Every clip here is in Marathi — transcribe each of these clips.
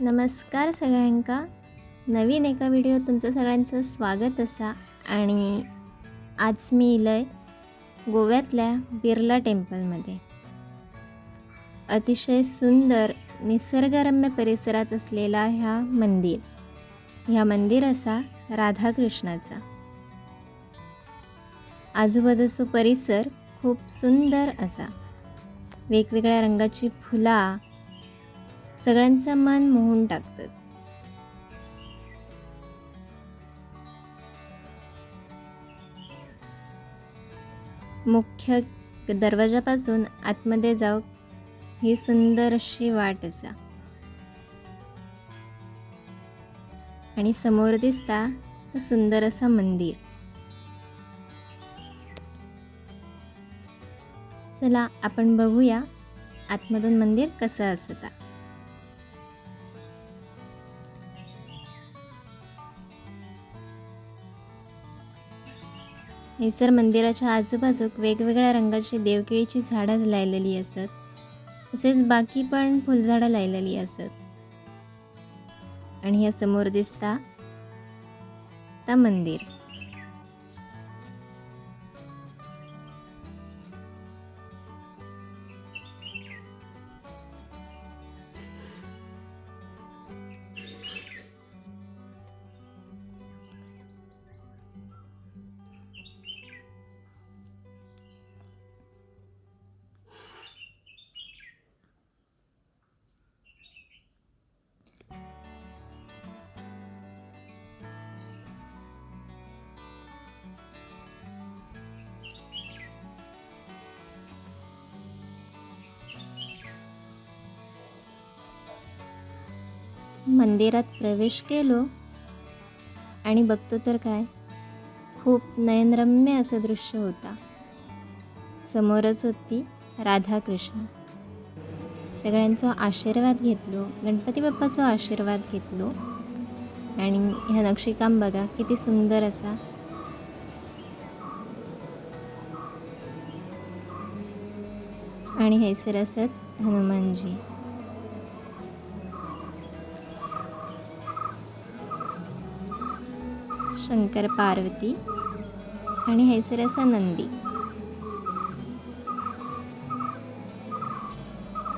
नमस्कार सगळ्यांका. नवीन एका व्हिडिओ तुमचं सगळ्यांचं स्वागत असा. आणि आज मी इलय गोव्यातल्या बिर्ला टेम्पलमध्ये अतिशय सुंदर निसर्गरम्य परिसरात असलेला ह्या मंदिर. ह्या मंदिर असा राधाकृष्णाचा. आजूबाजूचा परिसर खूप सुंदर असा. वेगवेगळ्या रंगाची फुला सगळ्यांचा मान मोहून टाकतात. मुख्य दरवाजापासून आतमध्ये जाऊ ही सुंदर अशी वाट असा. आणि समोर दिसता तर सुंदर असं मंदिर. चला आपण बघूया आतमधून मंदिर कसं असतं. हैसर मंदिराच्या आजूबाजूक वेगवेगळ्या रंगाची देवकेळीची झाडं लायलेली असत. तसेच बाकी पण फुलझाडं लायलेली असत. आणि या समोर दिसता ता मंदिर. मंदिरात प्रवेश केलो आणि बघतो तर काय खूप नयनरम्य असं दृश्य होता. समोरच होती राधाकृष्ण. सगळ्यांचा आशीर्वाद घेतलो गणपती बाप्पाचा आशीर्वाद घेतलो. आणि ह्या नक्षीकाम बघा किती सुंदर असा. आणि हैसर असत हनुमानजी. शंकर पार्वती आणि हैसर असा नंदी.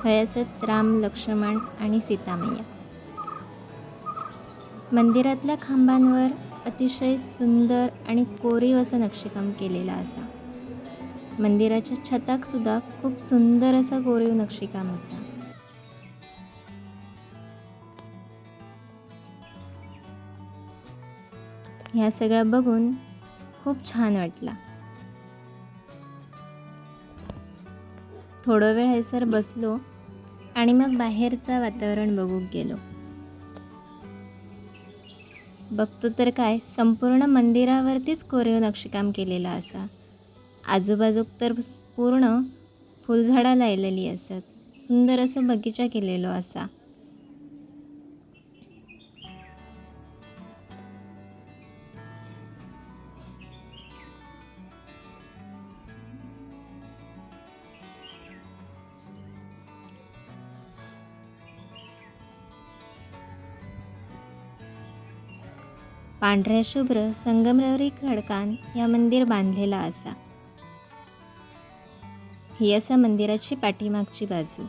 हयसत राम लक्ष्मण आणि सीतामय्या. मंदिरातल्या खांबांवर अतिशय सुंदर आणि कोरीव असं नक्षीकाम केलेलं असा. मंदिराच्या छताक सुद्धा खूप सुंदर असं कोरीव नक्षीकाम असा. ह्या सगळं बघून खूप छान वाटला. थोडं वेळ हैसर बसलो आणि मग बाहेरचं वातावरण बघू गेलो. बघतो तर काय संपूर्ण मंदिरावरतीच कोरीव नक्षीकाम केलेलं असा. आजूबाजूक तर पूर्ण फुलझाडं लायलेली असत. सुंदर असं बगीचा केलेलो असा. पांढऱ्या शुभ्र संगमरवरी खडकान या मंदिर बांधलेला असा. ही असा मंदिराची पाठीमागची बाजू.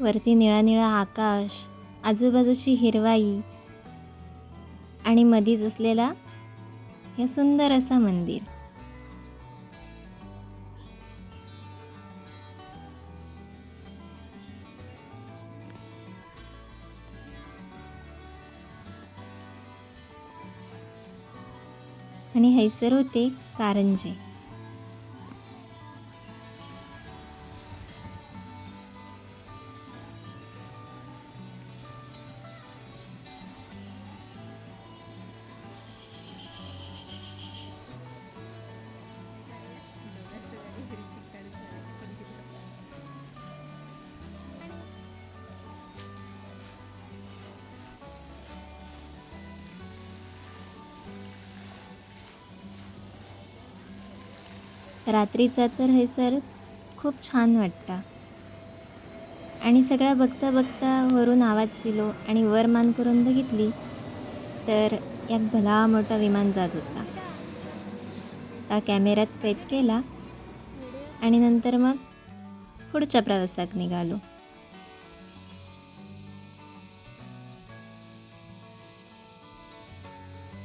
वरती निळा निळा आकाश आजूबाजूची हिरवाई आणि मधीच असलेला हे सुंदर असं मंदिर. आणि हैसर होते कारंजे. रात्रीचा तर हे सर खूप छान वाटता. आणि सगळ्या बघता बघता वरून आवाज दिलो आणि वर मान करून बघितली तर एक भला मोठा विमान जात होता. त्या कॅमेऱ्यात कैद केला आणि नंतर मग पुढच्या प्रवासात निघालो.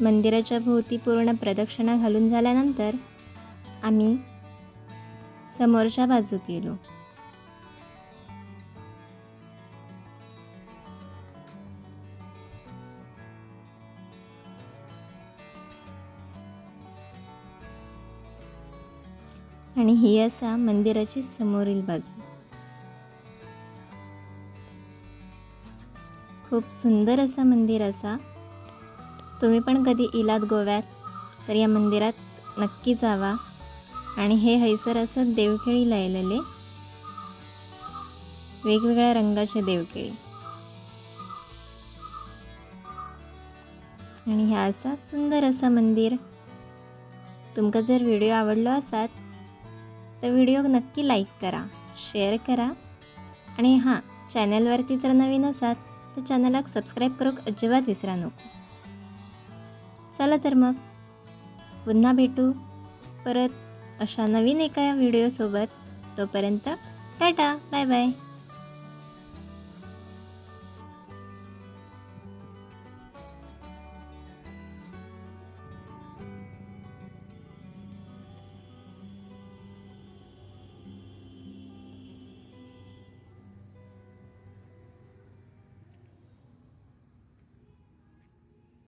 मंदिराच्या भोवती पूर्ण प्रदक्षिणा घालून झाल्यानंतर आम्ही समोरच्या बाजूक गेलो. आणि ही असा मंदिराची समोरील बाजू. खूप सुंदर असा मंदिर असा. तुम्ही पण कधी इलात गोव्यात तर या मंदिरात नक्की जावा. आणि हे हैसर असं देवखेळी लायलेले. वेगवेगळ्या रंगाचे देवकेळी. आणि ह्या असा सुंदर असं मंदिर. तुमका जर व्हिडिओ आवडलो असात तर व्हिडिओ नक्की लाईक करा शेअर करा. आणि हां चॅनलवरती जर नवीन असात तर चॅनलाक सबस्क्राईब करूक अजिबात विसरा नको. चला तर मग पुन्हा भेटू. परत अशा नवीन एका व्हिडिओसोबत तोपर्यंत टाटा बाय बाय.